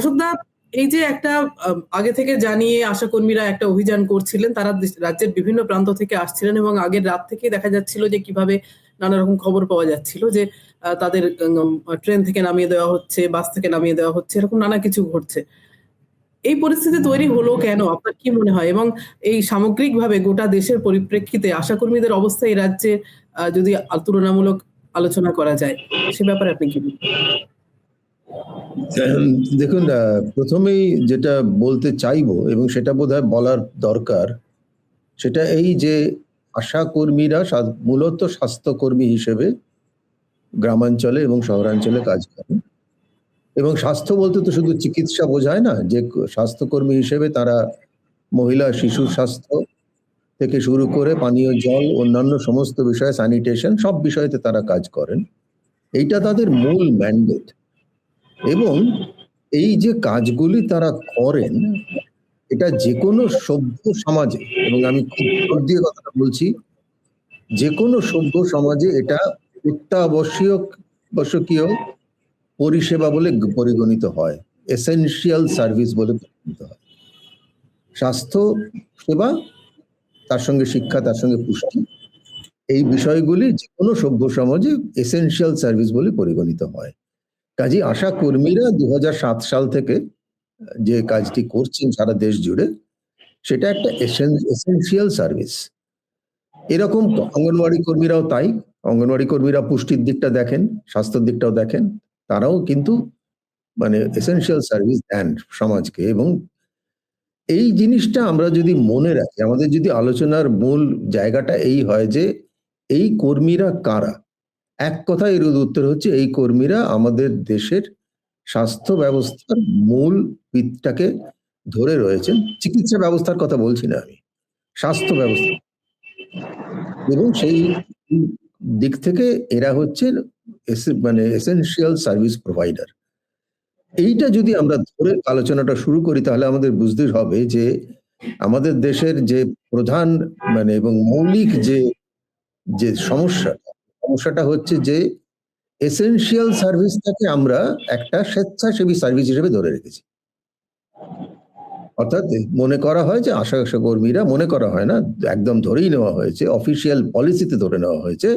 অশোকদা এই যে একটা আগে থেকে জানিয়ে আশাকর্মীরা একটা অভিযান করছিলেন, তারা রাজ্যের বিভিন্ন প্রান্ত থেকে আসছিলেন এবং আগের রাত থেকে দেখা যাচ্ছিল যে কীভাবে নানা রকম খবর পাওয়া যাচ্ছিল যে তাদের ট্রেন থেকে নামিয়ে দেওয়া হচ্ছে, বাস থেকে নামিয়ে দেওয়া হচ্ছে, এরকম নানা কিছু ঘটছে। এই পরিস্থিতি তৈরি হলো কেন? আপনার কি মনে হয়? এবং এই সামগ্রিকভাবে গোটা দেশের পরিপ্রেক্ষিতে আশাকর্মীদের অবস্থা এই রাজ্যে যদি তুলনামূলক আলোচনা করা যায়, সে ব্যাপারে আপনি কি বলবেন? দেখুন প্রথমেই যেটা বলতে চাইব এবং সেটা বোধহয় বলার দরকার, সেটা এই যে আশা কর্মীরা মূলত স্বাস্থ্যকর্মী হিসেবে গ্রামাঞ্চলে এবং শহরাঞ্চলে কাজ করেন। এবং স্বাস্থ্য বলতে তো শুধু চিকিৎসা বোঝায় না, যে স্বাস্থ্যকর্মী হিসেবে তারা মহিলা শিশু স্বাস্থ্য থেকে শুরু করে পানীয় জল, অন্যান্য সমস্ত বিষয়ে স্যানিটেশন সব বিষয়তে তারা কাজ করেন। এইটা তাদের মূল ম্যান্ডেট এবং এই যে কাজগুলি তারা করেন, এটা যে কোনো সভ্য সমাজে, এবং আমি খুব দিয়ে কথাটা বলছি যে কোনো সভ্য সমাজে এটা অত্যাবশ্যক আবশ্যকীয় পরিষেবা বলে পরিগণিত হয় এসেনশিয়াল সার্ভিস বলে পরিগণিত হয়। স্বাস্থ্য সেবা, তার সঙ্গে শিক্ষা, তার সঙ্গে পুষ্টি, এই বিষয়গুলি যে কোনো সভ্য সমাজে এসেনশিয়াল সার্ভিস বলে পরিগণিত হয়। কাজে আশা কর্মীরা দু হাজার সাত সাল থেকে যে কাজটি করছেন সারা দেশ জুড়ে, সেটা একটা এসেনশিয়াল সার্ভিস এরকম অঙ্গনওয়াড়ি কর্মীরাও তাই। অঙ্গনওয়াড়ি কর্মীরা পুষ্টির দিকটা দেখেন, স্বাস্থ্যের দিকটাও দেখেন, তারাও কিন্তু মানে এসেনশিয়াল সার্ভিস দেন সমাজকে এবং এই জিনিসটা আমরা যদি মনে রাখি, আমাদের যদি আলোচনার মূল জায়গাটা এই হয় যে, এই কর্মীরা কারা? এক কথায় এর উত্তর হচ্ছে, এই কর্মীরা আমাদের দেশের স্বাস্থ্য ব্যবস্থার মূল ভিতটাকে ধরে রয়েছেন। চিকিৎসা ব্যবস্থার কথা বলছি না আমি, স্বাস্থ্য ব্যবস্থা। এবং সেই দিক থেকে এরা হচ্ছে মানে এসেনশিয়াল সার্ভিস প্রোভাইডার এইটা যদি আমরা ধরে আলোচনাটা শুরু করি, তাহলে আমাদের বুঝতে হবে যে আমাদের দেশের যে প্রধান মানে এবং মৌলিক যে যে সমস্যা সমস্যাটা হচ্ছে যে এসেনশিয়াল সার্ভিসটাকে আমরা একটা স্বেচ্ছাসেবী সার্ভিস হিসেবে ধরে রেখেছি। অর্থাৎ মনে করা হয় যে আশা আশা কর্মীরা মনে করা হয় না, একদম ধরেই নেওয়া হয়েছে অফিসিয়াল পলিসিতে ধরে নেওয়া হয়েছে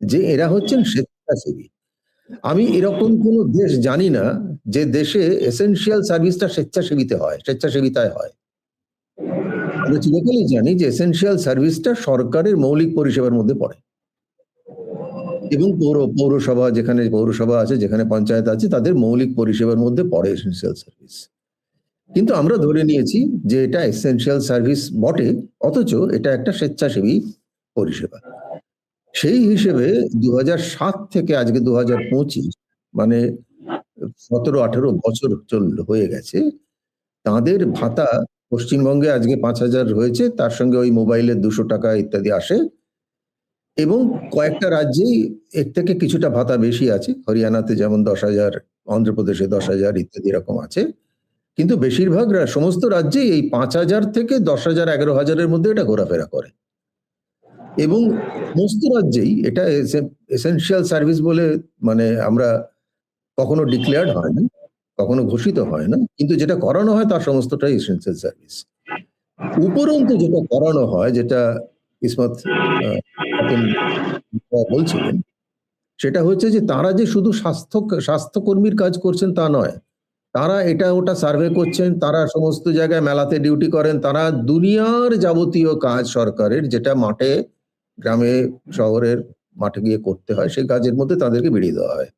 যে এরা হচ্ছেন স্বেচ্ছাসেবী। আমি এরকম কোনো দেশ জানি না যে দেশে এসেনশিয়াল সার্ভিসটা স্বেচ্ছাসেবীতে হয়, স্বেচ্ছাসেবিতায় হয়। আমরা চিরকালই জানি যে এসেনশিয়াল সার্ভিসটা সরকারের মৌলিক পরিষেবার মধ্যে পড়ে। এবং পৌর, পৌরসভা যেখানে, পৌরসভা আছে, যেখানে পঞ্চায়েত আছে, তাদের মৌলিক পরিষেবার মধ্যে পড়ে এসেন্সিয়াল সার্ভিস কিন্তু আমরা ধরে নিয়েছি যে এটা এসেনশিয়াল সার্ভিস বটে, অথচ এটা একটা স্বেচ্ছাসেবী পরিষেবা। সেই হিসেবে দু সাত থেকে আজকে দু হাজার পঁচিশ মানে সতেরো আঠেরো বছর চল, হয়ে গেছে, তাদের ভাতা পশ্চিমবঙ্গে আজকে পাঁচ হাজার হয়েছে, তার সঙ্গে ওই মোবাইলের দুশো টাকা ইত্যাদি আসে এবং কয়েকটা রাজ্যেই এর থেকে কিছুটা ভাতা বেশি আছে। হরিয়ানাতে যেমন দশ হাজার, অন্ধ্রপ্রদেশে দশ হাজার ইত্যাদি এরকম আছে। কিন্তু বেশিরভাগ সমস্ত রাজ্যেই এই পাঁচ হাজার থেকে দশ হাজার, এগারো হাজারের মধ্যে এটা ঘোরাফেরা করে। এবং সমস্ত রাজ্যেই এটা এসেনশিয়াল সার্ভিস বলে মানে আমরা কখনো ডিক্লেয়ার্ড হয় না, কখনো ঘোষিত হয় না। কিন্তু যেটা করানো হয় তার সমস্তটাই এসেনশিয়াল সার্ভিস উপরন্তু যেটা করানো হয়, যেটা ইসমত খাতুন বলছিলেন, সেটা হচ্ছে যে তারা যে শুধু স্বাস্থ্য, স্বাস্থ্যকর্মীর কাজ করছেন তা নয়, তারা এটা ওটা সার্ভে করছেন, তারা সমস্ত জায়গায় মেলাতে ডিউটি করেন, তারা দুনিয়ার যাবতীয় কাজ সরকারের যেটা মাঠে, গ্রামে, শহরের মাঠে গিয়ে করতে হয়, সেই কাজের মধ্যে তাদেরকে বেরিয়ে দেওয়া হয়।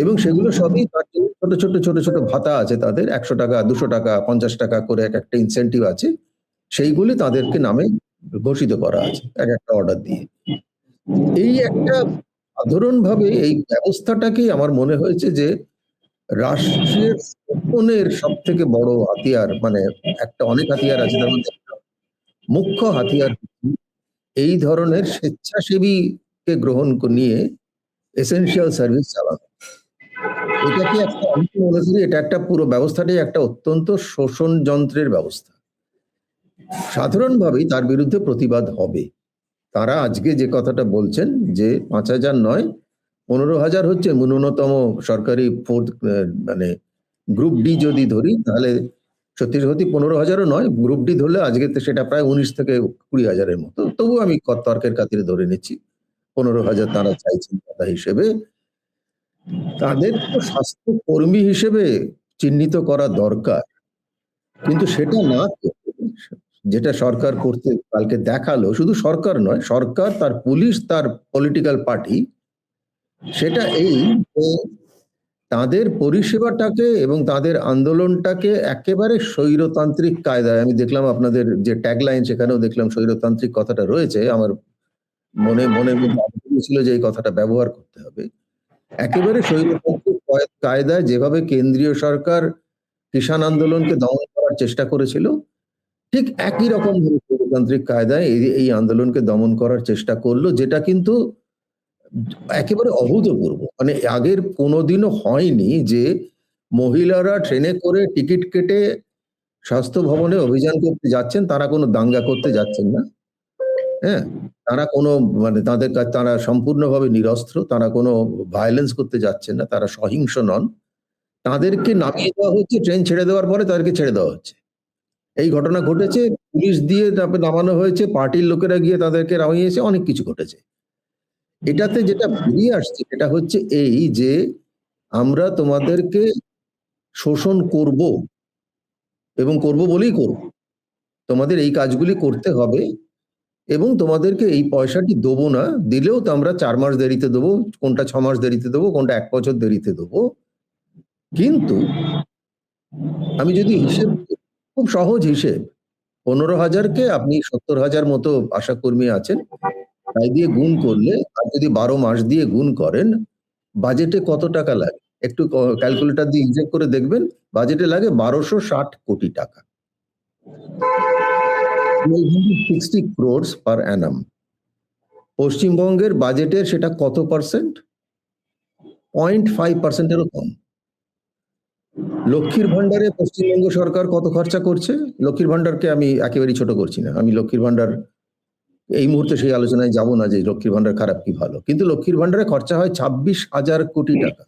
এবং সেগুলো সবই ছোট ছোট ছোট ছোট ভাতা আছে তাদের, একশো টাকা, দুশো টাকা, পঞ্চাশ টাকা করে এক একটা ইনসেন্টিভ আছে, সেইগুলি তাদেরকে নামে ঘোষিত করা আছে এক একটা অর্ডার দিয়ে। এই একটা সাধারণ ভাবে এই ব্যবস্থাটাকেই আমার মনে হয়েছে যে রাষ্ট্রের শোষণের সব থেকে বড় হাতিয়ার মানে একটা অনেক হাতিয়ার আছে তার মধ্যে মুখ্য হাতিয়ার এই ধরনের স্বেচ্ছাসেবীকে গ্রহণ নিয়ে এসেনশিয়াল সার্ভিস চালানো। এটাকে একটা আমি মনে করি এটা একটা পুরো ব্যবস্থাটাই একটা অত্যন্ত শোষণ যন্ত্রের ব্যবস্থা। সাধারণভাবেই তার বিরুদ্ধে প্রতিবাদ হবে। তারা আজকে যে কথাটা বলছেন যে পাঁচ হাজার নয়, পনেরো হাজার হচ্ছে ন্যূনতম সরকারি ফোর্থ মানে গ্রুপ ডি যদি ধরি, তাহলে সত্যি সত্যি পনেরো হাজারও নয়, গ্রুপ ডি ধরলে আজকে সেটা প্রায় উনিশ থেকে কুড়ি হাজারের মতো। তবু আমি তর্কের খাতিরে ধরে নিচ্ছি, পনেরো হাজার তারা চাইছেন কথা হিসেবে। তাদের তো স্বাস্থ্য কর্মী হিসেবে চিহ্নিত করা দরকার। কিন্তু সেটা না যেটা সরকার করতে কালকে দেখাল, শুধু সরকার নয়, সরকার, তার পুলিশ, তার পলিটিক্যাল পার্টি সেটা এই যে তাদের পরিষেবাটাকে এবং তাদের আন্দোলনটাকে একেবারে স্বৈরতান্ত্রিক কায়দায়, আমি দেখলাম আপনাদের যে ট্যাগলাইন সেখানেও দেখলাম স্বৈরতান্ত্রিক কথাটা রয়েছে, আমার মনে মনে ছিল যে এই কথাটা ব্যবহার করতে হবে। একেবারে স্বৈরতান্ত্রিক কায়দায় যেভাবে কেন্দ্রীয় সরকার কিষাণ আন্দোলনকে দমন করার চেষ্টা করেছিল ঠিক একই রকম গণতান্ত্রিক কায়দায় এই এই আন্দোলনকে দমন করার চেষ্টা করল, যেটা কিন্তু একেবারে অভূতপূর্ব। মানে আগের কোনোদিনও হয়নি যে মহিলারা ট্রেনে করে টিকিট কেটে স্বাস্থ্য ভবনে অভিযান করতে যাচ্ছেন, তারা কোনো দাঙ্গা করতে যাচ্ছেন না। হ্যাঁ তারা কোনো মানে তাদের কাছে তারা সম্পূর্ণভাবে নিরস্ত্র, তারা কোনো ভায়োলেন্স করতে যাচ্ছেন না, তারা সহিংস নন। তাদেরকে নামিয়ে দেওয়া হচ্ছে, ট্রেন ছেড়ে দেওয়ার পরে তাদেরকে ছেড়ে দেওয়া হচ্ছে। এই ঘটনা ঘটেছে, পুলিশ দিয়ে তারপরে নামানো হয়েছে, পার্টির লোকেরা গিয়ে তাদেরকে নামিয়েছে, অনেক কিছু ঘটেছে। এটাতে যেটা বেরিয়ে আসছে এটা হচ্ছে এই যে আমরা তোমাদেরকে শোষণ করব এবং করব বলেই করব। তোমাদের এই কাজগুলি করতে হবে এবং তোমাদেরকে এই পয়সাটি দেবো না, দিলেও তো আমরা চার মাস দেরিতে দেবো, কোনটা ছ মাস দেরিতে দেবো, কোনটা এক বছর দেরিতে দেবো। কিন্তু আমি যদি হিসেব খুব সহজ হিসেব। পনেরো হাজারকে আপনি সত্তর হাজার মতো আশাকর্মী আছেন, তাই দিয়ে গুণ করলে, আর যদি বারো মাস দিয়ে গুণ করেন, বাজেটে কত টাকা লাগে? একটু ক্যালকুলেটর দিয়ে ইনজেক্ট করে দেখবেন, বাজেটে লাগে বারোশো ষাট কোটি টাকা। সিক্সটি ক্রোডস পার অ্যানাম পশ্চিমবঙ্গের বাজেটের সেটা কত পার্সেন্ট পয়েন্ট ফাইভ পার্সেন্টেরও কম। লক্ষ্মীর ভান্ডারে পশ্চিমবঙ্গ সরকার কত খরচা করছে? লক্ষ্মীর ভান্ডারকে আমি একেবারেই ছোট করছি না। আমি লক্ষ্মীর ভান্ডার এই মুহূর্তে সেই আলোচনায় যাব না যে লক্ষ্মীর ভান্ডার খারাপ কি ভালো। কিন্তু লক্ষ্মীর ভান্ডারে খরচা হয় ছাব্বিশ হাজার কোটি টাকা।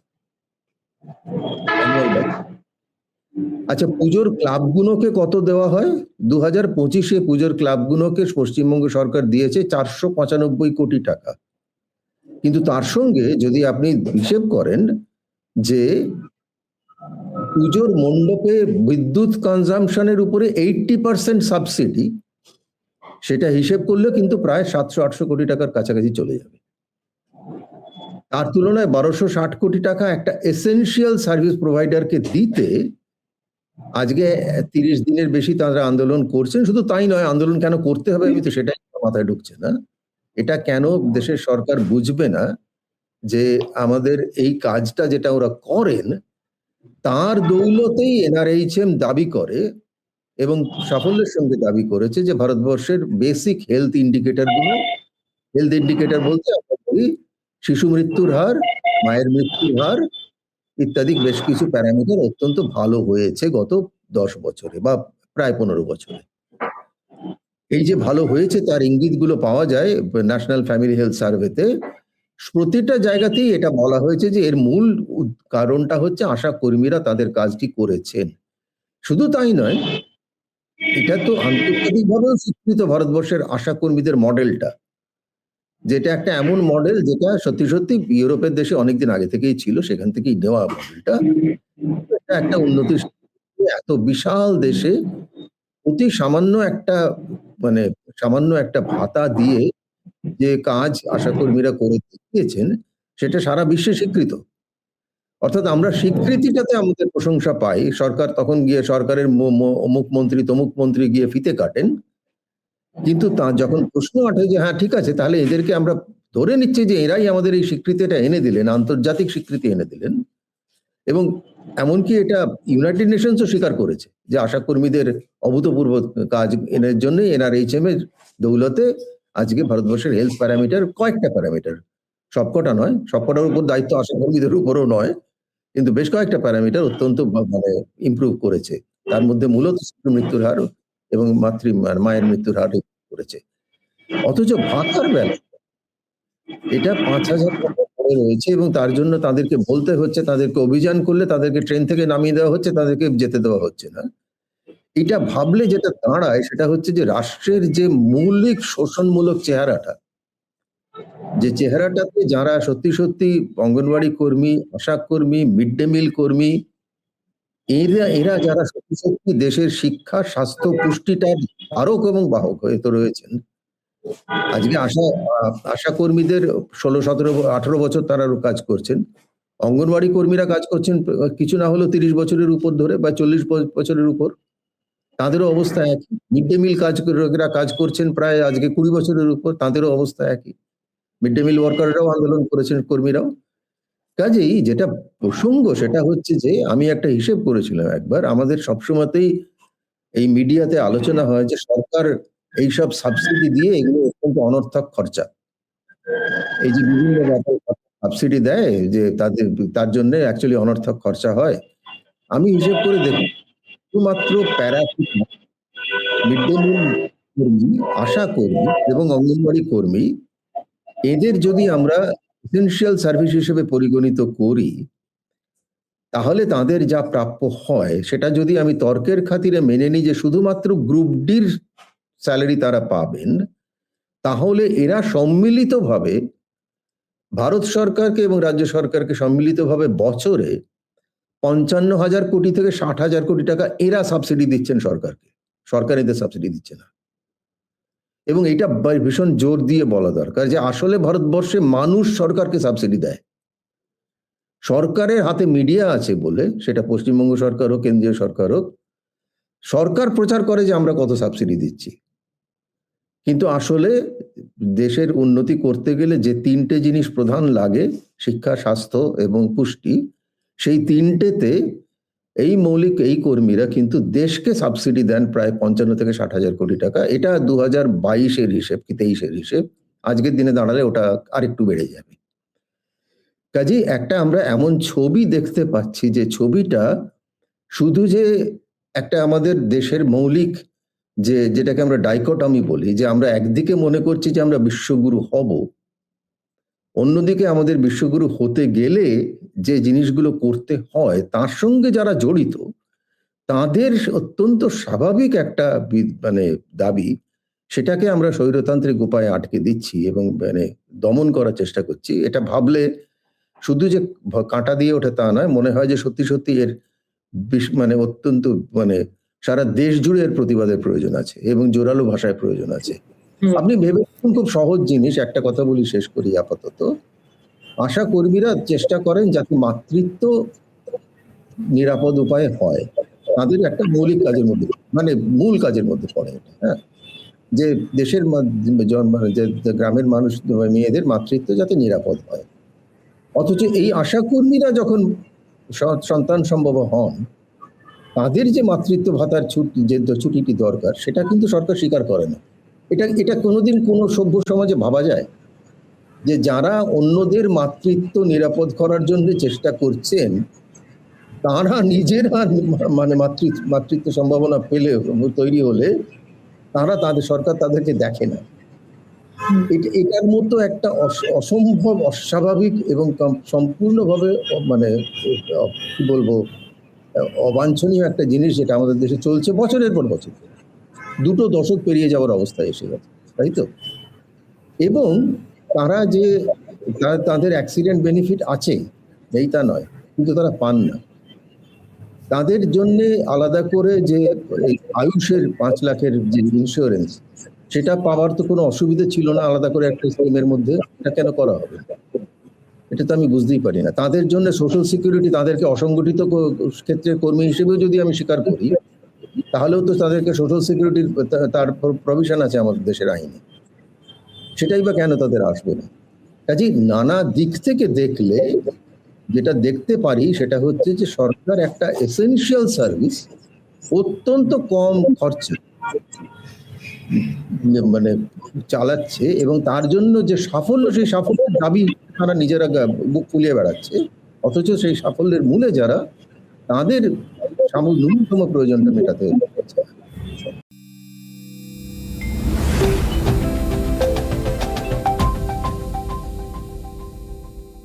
আচ্ছা পুজোর ক্লাবগুলোকে কত দেওয়া হয়? দু হাজার পঁচিশে পুজোর ক্লাবগুলোকে পশ্চিমবঙ্গ সরকার দিয়েছে চারশো পঁচানব্বই কোটি টাকা। কিন্তু তার সঙ্গে যদি আপনি হিসেব করেন যে পুজোর মণ্ডপে বিদ্যুৎ কনজামশনের উপরে এইটটি পার্সেন্ট সাবসিডি সেটা হিসেব করলে কিন্তু প্রায় সাতশো আটশো কোটি টাকার কাছাকাছি চলে যাবে। তার তুলনায় বারোশো ষাট কোটি টাকা একটা এসেনশিয়াল সার্ভিস প্রোভাইডারকে দিতে আজকে তিরিশ দিনের বেশি তারা আন্দোলন করছেন, শুধু তাই নয়, আন্দোলন কেন করতে হবে আমি তো সেটাই মাথায় ঢুকছে না। এটা কেন দেশের সরকার বুঝবে না যে আমাদের এই কাজটা যেটা ওরা করেন তার দৌলতেই এনআরএইচএম দাবি করে এবং সাফল্যের সঙ্গে দাবি করেছে যে ভারতবর্ষের বেসিক হেলথ ইন্ডিকেটরগুলো হেলথ ইন্ডিকেটর বলতে আমরা বলি শিশু মৃত্যুর হার, মায়ের মৃত্যুর হার ইত্যাদি বেশ কিছু প্যারামিটার অত্যন্ত ভালো হয়েছে গত দশ বছরে বা প্রায় পনেরো বছরে। এই যে ভালো হয়েছে তার ইঙ্গিতগুলো পাওয়া যায় ন্যাশনাল ফ্যামিলি হেলথ সার্ভেতে। প্রতিটা জায়গাতেই এটা বলা হয়েছে যে এর মূল কারণটা হচ্ছে আশা কর্মীরা তাদের কাজটি করেছেন। শুধু তাই নয়, এটা তো আন্তর্জাতিকভাবেও স্বীকৃত ভারতবর্ষের আশা কর্মীদের মডেলটা। যেটা একটা এমন মডেল যেটা সত্যি সত্যি ইউরোপের দেশে অনেকদিন আগে থেকেই ছিল, সেখান থেকেই নেওয়া মডেলটা। একটা উন্নতি এত বিশাল দেশে অতি সামান্য একটা মানে সামান্য একটা ভাতা দিয়ে যে কাজ আশা কর্মীরা করে দেখিয়েছেন, সেটা সারা বিশ্বে স্বীকৃত। অর্থাৎ আমরা স্বীকৃতিটাতে আমাদের প্রশংসা পাই। সরকার তখন গিয়ে সরকারের ম- ম- অমুক মন্ত্রী, তমুক মন্ত্রী গিয়ে ফিতে কাটেন। কিন্তু তা যখন প্রশ্ন ওঠে যে হ্যাঁ ঠিক আছে, তাহলে এদেরকে আমরা ধরে নিচ্ছি যে, এরাই আমাদের এই স্বীকৃতিটা এনে দিলেন, আন্তর্জাতিক স্বীকৃতি এনে দিলেন। এবং এমনকি এটা ইউনাইটেড নেশনসও স্বীকার করেছে যে আশা কর্মীদের অভূতপূর্ব কাজ এনের জন্য এনআরএইচএম এর দৌলতে আজকে ভারতবর্ষের হেলথ প্যারামিটার কয়েকটা প্যারামিটার সবকটা নয়, সবকটার উপর দায়িত্ব আশা কর্মীদের উপরও নয়, কিন্তু বেশ কয়েকটা প্যারামিটার অত্যন্ত মানে ইমপ্রুভ করেছে। তার মধ্যে মূলত শিশু মৃত্যুর হার এবং মাতৃ মায়ের মৃত্যুর হার করেছে। অথচ ভাতার বেলা এটা পাঁচ হাজার টাকা রয়েছে এবং তার জন্য তাদেরকে বলতে হচ্ছে, তাদেরকে অভিযান করলে তাদেরকে ট্রেন থেকে নামিয়ে দেওয়া হচ্ছে, তাদেরকে যেতে দেওয়া হচ্ছে না। এটা ভাবলে যেটা দাঁড়ায় সেটা হচ্ছে যে রাষ্ট্রের যে মৌলিক শোষণমূলক চেহারাটা, যে চেহারাটাতে যারা সত্যি সত্যি অঙ্গনওয়াড়ি কর্মী আশা কর্মী, মিড ডে মিল কর্মী, এরা এরা যারা সত্যি সত্যি দেশের শিক্ষা, স্বাস্থ্য পুষ্টিটার ধারক এবং বাহক হয়ে তো রয়েছেন, আজকে আশা আশা কর্মীদের ষোলো, সতেরো, আঠারো বছর তারা কাজ করছেন, অঙ্গনওয়াড়ি কর্মীরা কাজ করছেন, কিছু না হলেও তিরিশ বছরের উপর ধরে বা চল্লিশ বছরের উপর তাদেরও অবস্থা একই। মিড ডে মিল কাজ লোকেরা কাজ করছেন প্রায় আজকে কুড়ি বছরের উপর, তাদেরও অবস্থা একই। মিড ডে মিল ওয়ার্কাররাও আন্দোলন করেছেন, কর্মীরাও। কাজেই যেটা প্রসঙ্গ, সেটা হচ্ছে যে, আমি একটা হিসেব করেছিলাম একবার, আমাদের সবসময়তেই এই মিডিয়াতে আলোচনা হয় যে, সরকার এইসব সাবসিডি দিয়ে এগুলো অত্যন্ত অনর্থক খরচা। এই যে বিভিন্ন সাবসিডি দেয়, যে তাদের, তার জন্য অ্যাকচুয়ালি অনর্থক খরচা হয়। আমি হিসেব করে দেখি। শুধুমাত্র প্যারা কর্মী, আশা কর্মী এবং অঙ্গনওয়াড়ি কর্মী, এদের যদি আমরা এসেনশিয়াল সার্ভিস হিসেবে পরিগণিত করি, তাহলে তাদের যা প্রাপ্য হয়, সেটা যদি আমি তর্কের খাতিরে মেনে নিই যে শুধুমাত্র গ্রুপ ডির স্যালারি তারা পাবেন, তাহলে এরা সম্মিলিতভাবে ভারত সরকারকে এবং রাজ্য সরকারকে সম্মিলিতভাবে বছরে পঞ্চান্ন হাজার কোটি থেকে ষাট হাজার কোটি টাকা এরা সাবসিডি দিচ্ছেন সরকারকে। সরকার এদের সাবসিডি দিচ্ছে না। এবং এটা ভীষণ জোর দিয়ে বলা দরকার যে আসলে ভারতবর্ষে মানুষ সরকারকে সাবসিডি দেয়। সরকারের হাতে মিডিয়া আছে বলে, সেটা পশ্চিমবঙ্গ সরকার হোক, কেন্দ্রীয় সরকার হোক, সরকার প্রচার করে যে আমরা কত সাবসিডি দিচ্ছি। কিন্তু আসলে দেশের উন্নতি করতে গেলে যে তিনটে জিনিস প্রধান লাগে, শিক্ষা, স্বাস্থ্য এবং পুষ্টি সেই তিনটেতে এই মৌলিক, এই কর্মীরা কিন্তু দেশকে সাবসিডি দেন প্রায় পঞ্চান্ন থেকে ষাট হাজার কোটি টাকা। এটা দু হাজার বাইশের হিসেব কি তেইশের হিসেব? আজকের দিনে দাঁড়ালে ওটা আরেকটু বেড়ে যাবে। কাজেই একটা আমরা এমন ছবি দেখতে পাচ্ছি যে ছবিটা শুধু যে একটা আমাদের দেশের মৌলিক যে, যেটাকে আমরা ডাইকটমি বলি, যে আমরা একদিকে মনে করছি যে আমরা বিশ্বগুরু হব অন্যদিকে আমাদের বিশ্বগুরু হতে গেলে যে জিনিসগুলো করতে হয়, তার সঙ্গে যারা জড়িত, তাদের অত্যন্ত স্বাভাবিক একটা মানে দাবি, সেটাকে আমরা স্বৈরতান্ত্রিক উপায়ে আটকে দিচ্ছি এবং মানে দমন করার চেষ্টা করছি এটা ভাবলে শুধু যে কাঁটা দিয়ে ওঠে তা নয়, মনে হয় যে সত্যি সত্যি এর মানে অত্যন্ত মানে সারা দেশ জুড়ে এর প্রতিবাদের প্রয়োজন আছে এবং জোরালো ভাষায় প্রয়োজন আছে। আপনি ভেবে খুব সহজ জিনিস, একটা কথা বলি শেষ করি আপাতত। আশা কর্মীরা চেষ্টা করেন যাতে মাতৃত্ব নিরাপদ উপায়ে হয়। তাদের একটা মৌলিক কাজের মধ্যে মানে মূল কাজের মধ্যে পড়ে এটা হ্যাঁ। যে দেশের মানে যে গ্রামের মানুষ, মেয়েদের মাতৃত্ব যাতে নিরাপদ হয়। অথচ এই আশা কর্মীরা যখন সন্তান সম্ভব হন, তাদের যে মাতৃত্ব ভাতার ছুটি যে ছুটিটি দরকার, সেটা কিন্তু সরকার স্বীকার করে না। এটা এটা কোনোদিন কোনো সভ্য সমাজে ভাবা যায় যে যারা অন্যদের মাতৃত্ব নিরাপদ করার জন্য চেষ্টা করছেন, তারা নিজেরা মানে মাতৃ, মাতৃত্ব সম্ভাবনা পেলে, তৈরি হলে তারা তাদের, সরকার তাদেরকে দেখে না। এটার মতো একটা অস- অসম্ভব, অস্বাভাবিক এবং সম্পূর্ণভাবে মানে কি বলব অবাঞ্ছনীয় একটা জিনিস যেটা আমাদের দেশে চলছে বছরের পর বছর দুটো দশক পেরিয়ে যাওয়ার অবস্থায় এসে গেছে, তাই তো? এবং তারা যে তাদের অ্যাক্সিডেন্ট বেনিফিট আছে এই তা নয়, কিন্তু তারা পান না। তাদের জন্য আলাদা করে যে আয়ুষের পাঁচ লাখের যে ইন্স্যুরেন্স সেটা পাওয়ার তো কোনো অসুবিধে ছিল না, আলাদা করে একটা স্কিমের মধ্যে, এটা কেন করা হবে? এটা তো আমি বুঝতেই পারি না। তাদের জন্য সোশ্যাল সিকিউরিটি তাদেরকে অসংগঠিত ক- ক্ষেত্রের কর্মী হিসেবেও যদি আমি স্বীকার করি তাহলেও তো তাদেরকে সোশ্যাল সিকিউরিটির তার প্রভিশন আছে আমাদের দেশের আইনে। সেটাই বা কেন তাদের আসবে না? কাজে নানা দিক থেকে দেখলে, যেটা দেখতে পারি সেটা হচ্ছে যে সরকার একটা এসেনশিয়াল সার্ভিস অত্যন্ত কম খরচে মানে চালাচ্ছে এবং তার জন্য যে সাফল্য, সেই সাফল্যের দাবি তারা নিজেরা বুক ফুলিয়ে বেড়াচ্ছে। অথচ সেই সাফল্যের মূলে যারা তাদের ন্যূনতম প্রয়োজনটা মেটাতে হচ্ছে।